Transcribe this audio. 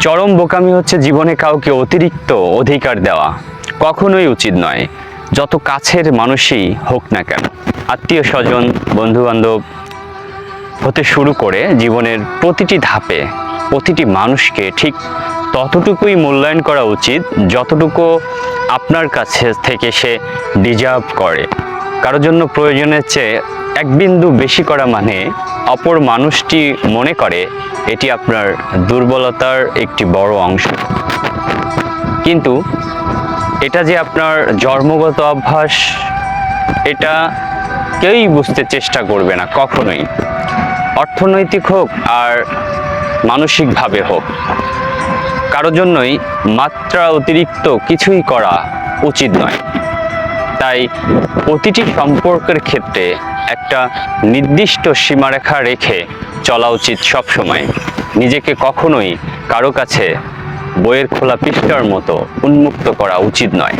চরম বোকামি হচ্ছে জীবনে কাউকে অতিরিক্ত অধিকার দেওয়া। কখনোই উচিত নয়। যত কাছের মানুষই হোক না কেন। আত্মীয় স্বজন বন্ধু বান্ধব হতে শুরু করে জীবনের প্রতিটি ধাপে প্রতিটি মানুষকে ঠিক ততটুকুই মূল্যায়ন করা উচিত, যতটুকু আপনার কাছে থেকে সে ডিজার্ভ করে। কারোর জন্য প্রয়োজনের চেয়ে এক বিন্দু বেশি করা মানে অপর মানুষটি মনে করে এটি আপনার দুর্বলতার একটি বড় অংশ। কিন্তু এটা যে আপনার জন্মগত অভ্যাস, এটা কেউই বুঝতে চেষ্টা করবে না, কখনোই। অর্থনৈতিক হোক আর মানসিকভাবে হোক। কারোর জন্যই মাত্রা অতিরিক্ত কিছুই করা উচিত নয়। তাই প্রতিটি সম্পর্কের ক্ষেত্রে একটা নির্দিষ্ট সীমারেখা রেখে চলা উচিত সবসময়। নিজেকে কখনোই কারও কাছে বইয়ের খোলা পৃষ্ঠার মতো উন্মুক্ত করা উচিত নয়।